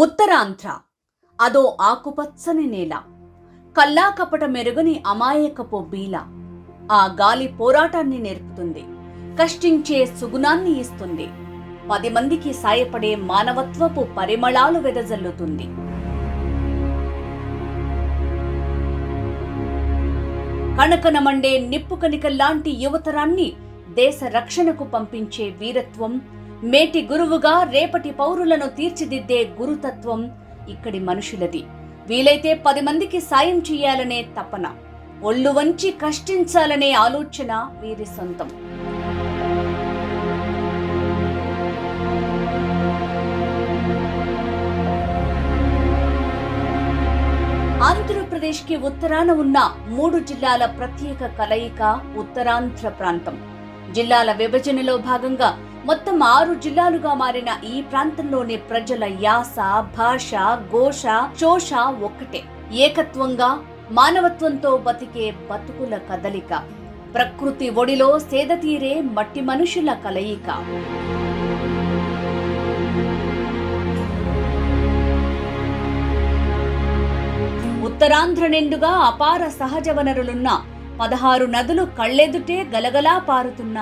ఉత్తరాంధ్ర. అదో ఆకుపచ్చని నేల. కల్లాకపట మెరుగని అమాయకపు బీల. ఆ గాలి పోరాటాన్ని నేర్పుతుంది. కష్టించే సుగుణాన్ని ఇస్తుంది. పది మందికి సాయపడే మానవత్వపు పరిమళాలు వెదజల్లుతుంది. కణకన మండే నిప్పు కణికల్లాంటి యువతరాన్ని దేశ రక్షణకు పంపించే వీరత్వం మేటి గురువుగా రేపటి పౌరులను తీర్చిదిద్దే గురుతత్వం ఇక్కడి మనుషులది. వీలైతే పది మందికి సాయం చేయాలనే తపన ఒళ్ళు వంచి కష్టించాలనే ఆలోచన వీరి సొంతం. ఆంధ్రప్రదేశ్కి ఉత్తరాన ఉన్న మూడు జిల్లాల ప్రత్యేక కలయిక ఉత్తరాంధ్ర ప్రాంతం. జిల్లాల విభజనలో భాగంగా మొత్తం ఆరు జిల్లాలుగా మారిన ఈ ప్రాంతంలోని ప్రజల యాస భాష ఘోష శోష ఒక్కటే. ఏకత్వంగా మానవత్వంతో బతికే బతుకుల కదలిక. ప్రకృతి ఒడిలో సేదతీరే మట్టి మనుషుల కలయిక. ఉత్తరాంధ్ర నిండుగా అపార సహజ వనరులున్న పదహారు నదులు కళ్ళెదుటే గలగలా పారుతున్న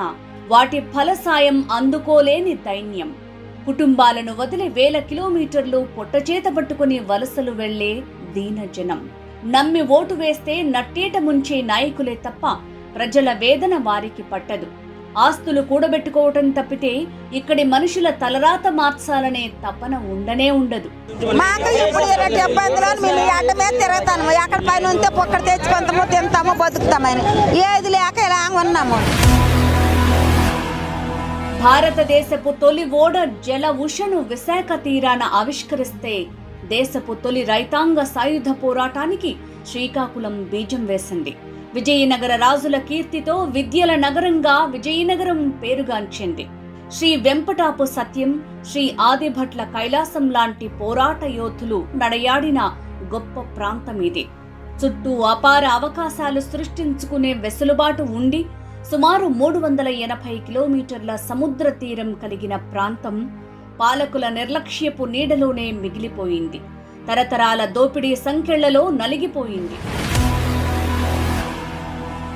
వాటి ఫలసాయం అందుకోలేని దైన్యం. కుటుంబాలను వదిలి వేల కిలోమీటర్లు పొట్టచేత పట్టుకుని వలసలు వెళ్ళే దీనజనం. నమ్మి ఓటు వేస్తే నట్టేట ముంచే నాయకులే తప్ప ప్రజల వేదన వారికి పట్టదు. ఆస్తులు కూడబెట్టుకోవటం తప్పితే ఇక్కడి మనుషుల తలరాత మార్చాలనే తపన ఉండనే ఉండదు. మాకు ఇప్పుడు ఇలాంటి ఇబ్బందులు మేము ఎండ మీద తిరుగుతాము. ఎక్కడ పైన ఉంటే పొక్కడ తెచ్చుకుంటాము తింటాము బతుకుతామని ఏది లేక ఇలా ఉన్నాము. భారతదేశపు తొలి ఓడ జల ఉషను విశాఖ తీరాన ఆవిష్కరిస్తే దేశపు తొలి రైతాంగ సాయుధ పోరాటానికి శ్రీకాకుళం బీజం వేసింది. విజయనగర రాజుల కీర్తితో విద్యల నగరంగా విజయనగరం పేరుగాంచింది. శ్రీ వెంపటాపు సత్యం శ్రీ ఆదిభట్ల కైలాసం లాంటి పోరాట యోధులు నడయాడిన గొప్ప ప్రాంతం ఇది. చుట్టూ అపార అవకాశాలు సృష్టించుకునే వెసులుబాటు ఉండి సుమారు మూడు వందల ఎనభై కిలోమీటర్ల సముద్ర తీరం కలిగిన ప్రాంతం పాలకుల నిర్లక్ష్యపు నీడలోనే మిగిలిపోయింది. తరతరాల దోపిడీ సంఖ్యలలో నలిగిపోయింది.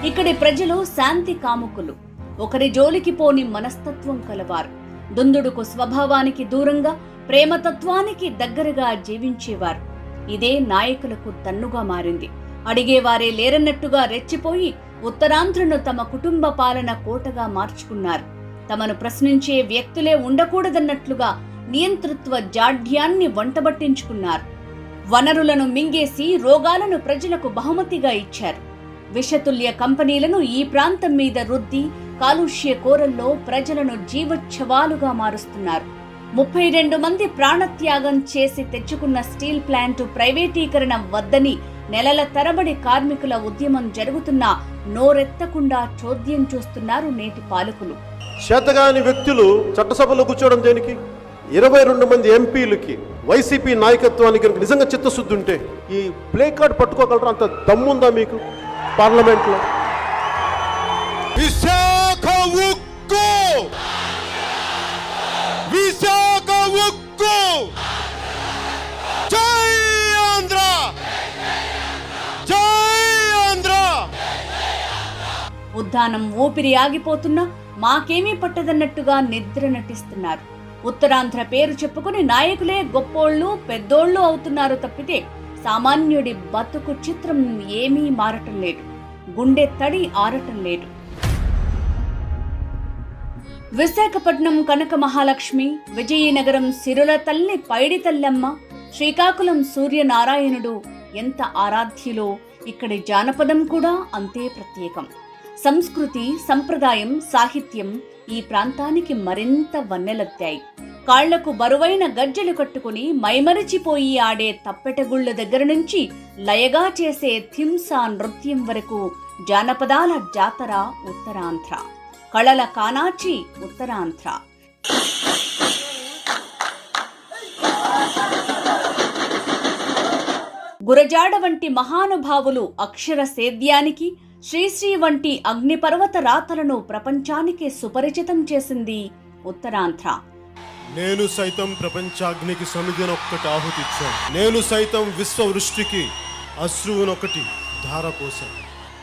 ఇక్కడి ప్రజలు శాంతి కాముకులు. ఒకరి జోలికి పోని మనస్తత్వం కలవారు. దుందుడుకు స్వభావానికి దూరంగా ప్రేమతత్వానికి దగ్గరగా జీవించేవారు. ఇదే నాయకులకు తన్నుగా మారింది. అడిగేవారే లేరన్నట్టుగా రెచ్చిపోయి ఉత్తరాంధ్రను తమ కుటుంబ పాలన కోటగా మార్చుకున్నారు. తమను ప్రశ్నించే వ్యక్తులే ఉండకూడదన్నట్లుగా నియంతృత్వ జాడ్యాన్ని వంటబట్టించుకున్నారు. వనరులను మింగేసి రోగాలను ప్రజలకు బహుమతిగా ఇచ్చారు. విషతుల్య కంపెనీలను ఈ ప్రాంతం మీద రుద్ది కాలుష్య కోరల్లో ప్రజలను జీవోత్సవాలుగా మారుస్తున్నారు. ముప్పై రెండు మంది ప్రాణత్యాగం చేసి తెచ్చుకున్న స్టీల్ ప్లాంట్ ప్రైవేటీకరణ వద్దని నెలల తరబడి కార్మికుల ఉద్యమం జరుగుతున్నా నోరెత్తకుండా చోద్యం చూస్తున్నారు నేటి పాలకులు. చేతగాని వ్యక్తులు చట్టసభలో కూర్చోవడం దేనికి? ఇరవై రెండు మంది ఎంపీలకి వైసీపీ నాయకత్వానికి నిజంగా చిత్తశుద్ధి ఉంటే ఈ ప్లే కార్డ్ పట్టుకోగలరా? అంత దమ్ముందా మీకు? పార్లమెంట్లో? ఉద్దానం ఊపిరి ఆగిపోతున్నా మాకేమీ పట్టదన్నట్టుగా నిద్ర నటిస్తున్నారు. ఉత్తరాంధ్ర పేరు చెప్పుకుని నాయకులే గొప్పోళ్ళు పెద్దోళ్ళు అవుతున్నారు తప్పితే సామాన్యుడి బతుకు చిత్రం ఏమీ మారటం లేదు. గుండె తడి ఆరటం లేదు. విశాఖపట్నం కనక మహాలక్ష్మి విజయనగరం సిరుల తల్లి పైడి తల్లమ్మ శ్రీకాకుళం సూర్యనారాయణుడు ఎంత ఆరాధ్యులో ఇక్కడి జానపదం కూడా అంతే ప్రత్యేకం. సంస్కృతి సంప్రదాయం సాహిత్యం ఈ ప్రాంతానికి మరింత వన్నెలెత్తాయి. కాళ్ళకు బరువైన గజ్జెలు కట్టుకుని మైమరిచిపోయి ఆడే తప్పెటగుళ్ళ దగ్గర నుంచి లయగా చేసే థింసా నృత్యం వరకు జానపదాల జాతర ఉత్తరాంధ్ర కళల కానాచి ఉత్తరాంధ్ర. గురజాడ వంటి మహానుభావులు అక్షర సేద్యానికి శ్రీశ్రీ వంటి అగ్నిపర్వత రాతలను ప్రపంచానికి సుపరిచితం చేసింది ఉత్తరాంధ్ర. నేను సైతం ప్రపంచాగ్నికి సమిధినొక్కటి ఆహుతిచ్చాను. నేను సైతం విశ్వవృష్టికి అశ్రువునొకటి ధారపోశాను.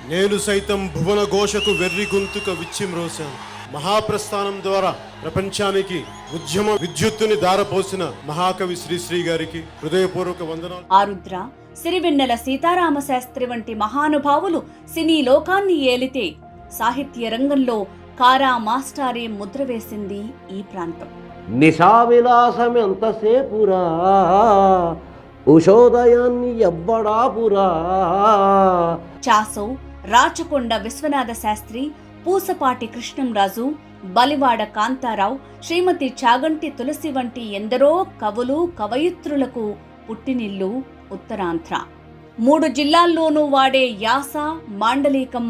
నేను సైతం భువన ఘోషకు వెర్రి గొంతుక విచ్చిమ్రోశాను మహాప్రస్థానం ద్వారా ప్రపంచానికి ఉద్యమ విద్యుత్తుని ధారపోసిన మహాకవి శ్రీశ్రీ గారికి హృదయపూర్వక వందనాలు. ఆరుద్ర సిరివెన్నెల సీతారామ శాస్త్రి వంటి మహానుభావులు సినీ లోకాన్ని ఏలితే సాహిత్య రంగంలో కారా మాస్టారే ముద్ర వేసింది ఈ ప్రాంతం. నిశా విలాసం ఎంతసేపురా ఉషోదయాన్ని ఎవ్వడాపురా. చాసో రాచకొండ విశ్వనాథ శాస్త్రి పూసపాటి కృష్ణంరాజు బలివాడ కాంతారావు శ్రీమతి చాగంటి తులసి వంటి ఎందరో కవులు కవయిత్రులకు పుట్టినిల్లు ఉత్తరాంధ్ర. మూడు జిల్లాల్లోనూ వాడే యాస మాండలికం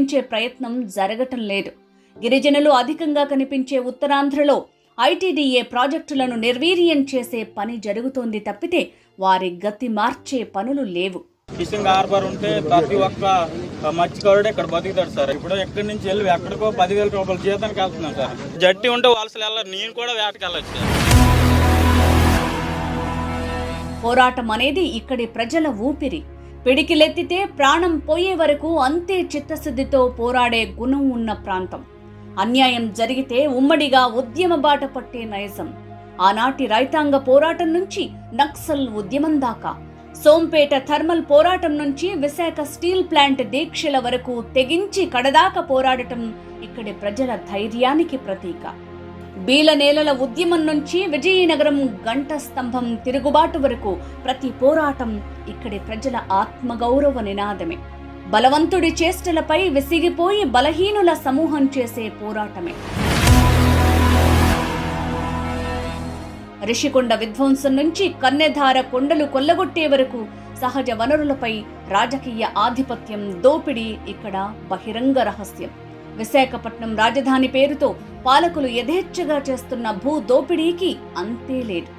నిరోధించే ప్రయత్నం జరగటం లేదు. గిరిజనులు అధికంగా కనిపించే ఉత్తరాంధ్రలో ఐటీడీఏ ప్రాజెక్టులను నిర్వీర్యం చేసే పని జరుగుతోంది తప్పితే వారి గతి మార్చే పనులు లేవు. ఫిషింగ్ హార్బర్ ఉంటే ప్రతి ఒక్క మత్స్యకారుడు ఇక్కడ బతుకుతాడు సార్. ఇప్పుడు ఎక్కడి నుంచి వెళ్ళి ఎక్కడికో పదివేల రూపాయల జీతానికి వెళ్తున్నాం సార్. జట్టి ఉంటే వలసలు వెళ్ళారు. నేను కూడా వేటకి వెళ్ళొచ్చు పోరాటం అనేది ఇక్కడి ప్రజల ఊపిరి. పిడికిలెత్తితే ప్రాణం పోయే వరకు అంతే చిత్తశుద్ధితో పోరాడే గుణం ఉన్న ప్రాంతం. అన్యాయం జరిగితే ఉమ్మడిగా ఉద్యమ బాట పట్టే నైజం ఆనాటి రైతాంగ పోరాటం నుంచి నక్సల్ ఉద్యమం దాకా. సోంపేట థర్మల్ పోరాటం నుంచి విశాఖ స్టీల్ ప్లాంట్ దీక్షల వరకు తెగించి కడదాకా పోరాడటం ఇక్కడి ప్రజల ధైర్యానికి ప్రతీక. బీల నేలల ఉద్యమం నుంచి విజయనగరం గంట స్తంభం తిరుగుబాటు వరకు ప్రతి పోరాటం ఇక్కడి ప్రజల ఆత్మగౌరవ నినాదమే. బలవంతుడి చేష్టలపై విసిగిపోయి బలహీనుల సమూహం చేసే పోరాటమే. రిషికొండ విధ్వంసం నుంచి కన్నెధార కొండలు కొల్లగొట్టే వరకు సహజ వనరులపై రాజకీయ ఆధిపత్యం దోపిడీ ఇక్కడ బహిరంగ రహస్యం. విశాఖపట్నం రాజధాని పేరుతో పాలకులు యథేచ్ఛగా చేస్తున్న భూ దోపిడీకి అంతే లేదు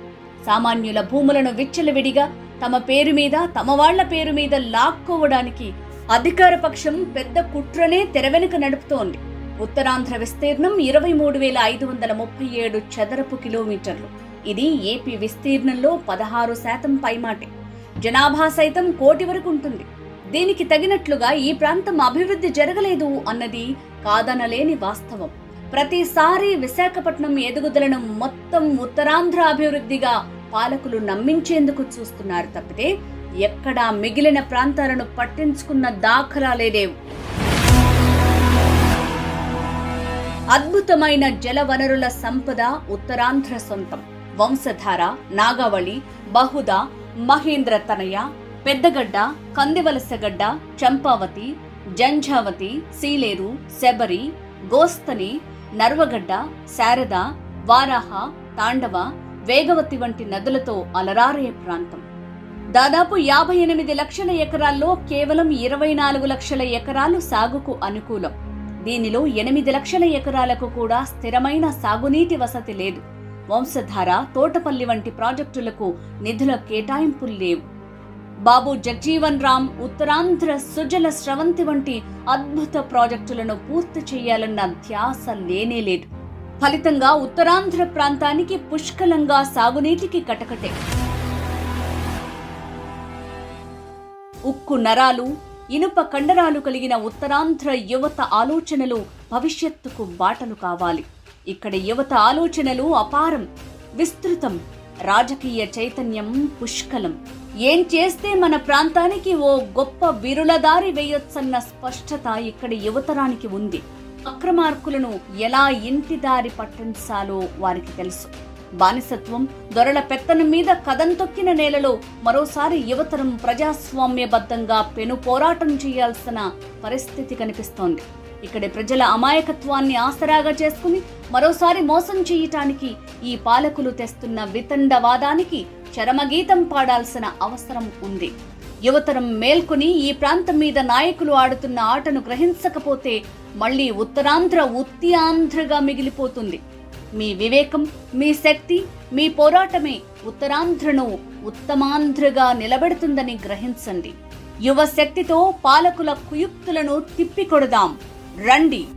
సామాన్యుల భూములను విచ్చలవిడిగా తమ పేరు మీద తమ వాళ్ళ పేరు మీద లాక్కోవడానికి అధికార పక్షం పెద్ద కుట్రనే తెరవెనుక నడుపుతోంది. ఉత్తరాంధ్ర విస్తీర్ణం ఇరవై మూడు వేల ఐదు వందల ముప్పై ఏడు చదరపు కిలోమీటర్లు. ఇది ఏపీ విస్తీర్ణంలో పదహారు శాతం పైమాటే. జనాభా సైతం కోటి వరకు ఉంటుంది. దీనికి తగినట్లుగా ఈ ప్రాంతం అభివృద్ధి జరగలేదు అన్నది కాదనలేని వాస్తవం. ప్రతిసారి విశాఖపట్నం ఎదుగుదలను మొత్తం ఉత్తరాంధ్ర అభివృద్ధిగా పాలకులు నమ్మించేందుకు చూస్తున్నారు తప్పితే ఎక్కడా మిగిలిన ప్రాంతాలను పట్టించుకున్న దాఖలాలేదేవు అద్భుతమైన జలవనరుల సంపద ఉత్తరాంధ్ర సొంతం. వంశధార నాగావళి బహుదా మహేంద్ర తనయ పెద్దగడ్డ కందివలసగడ్డ చంపావతి జంఝావతి సీలేరు శబరి గోస్తని నర్వగడ్డ శారద వారాహ తాండవ వేగవతి వంటి నదులతో అలరారే ప్రాంతం. దాదాపు యాభై ఎనిమిది లక్షల ఎకరాల్లో కేవలం ఇరవై నాలుగు లక్షల ఎకరాలు సాగుకు అనుకూలం. దీనిలో ఎనిమిది లక్షల ఎకరాలకు కూడా స్థిరమైన సాగునీటి వసతి లేదు. వంశధార తోటపల్లి వంటి ప్రాజెక్టులకు నిధుల కేటాయింపులు లేవు. బాబు జగ్జీవన్ రామ్ ఉత్తరాంధ్ర సుజల స్రవంతి వంటి అద్భుత ప్రాజెక్టులను పూర్తి చేయాలన్న ధ్యాస లేనేలేదు ఫలితంగా ఉత్తరాంధ్ర ప్రాంతానికి పుష్కలంగా సాగునీటికి కటకటే. ఉక్కు నరాలు ఇనుప కండరాలు కలిగిన ఉత్తరాంధ్ర యువత ఆలోచనలు భవిష్యత్తుకు బాటలు కావాలి. ఇక్కడ యువత ఆలోచనలు అపారం విస్తృతం. రాజకీయ చైతన్యం పుష్కలం. ఏం చేస్తే మన ప్రాంతానికి ఓ గొప్ప విరులదారి వేయొచ్చన్న స్పష్టత ఇక్కడ యువతరానికి ఉంది. అక్రమార్కులను ఎలా ఇంటి దారి పట్టించాలో వారికి తెలుసు. బానిసత్వం దొరల పెత్తనం మీద కదం తొక్కిన నేలలో మరోసారి యువతరం ప్రజాస్వామ్యబద్ధంగా పెను పోరాటం చేయాల్సిన పరిస్థితి కనిపిస్తోంది. ఇక్కడి ప్రజల అమాయకత్వాన్ని ఆసరాగా చేసుకుని మరోసారి మోసం చేయటానికి ఈ పాలకులు తెస్తున్న వితండవాదానికి చరమగీతం పాడాల్సిన అవసరం ఉంది. యువతరం మేల్కొని ఈ ప్రాంతం మీద నాయకులు ఆడుతున్న ఆటను గ్రహించకపోతే మళ్ళీ ఉత్తరాంధ్ర ఉత్తి ఆంధ్రగా మిగిలిపోతుంది. మీ వివేకం మీ శక్తి మీ పోరాటమే ఉత్తరాంధ్రను ఉత్తమాంధ్రగా నిలబెడుతుందని గ్రహించండి. యువ శక్తితో పాలకుల కుయుక్తులను తిప్పికొడదాం. రండి.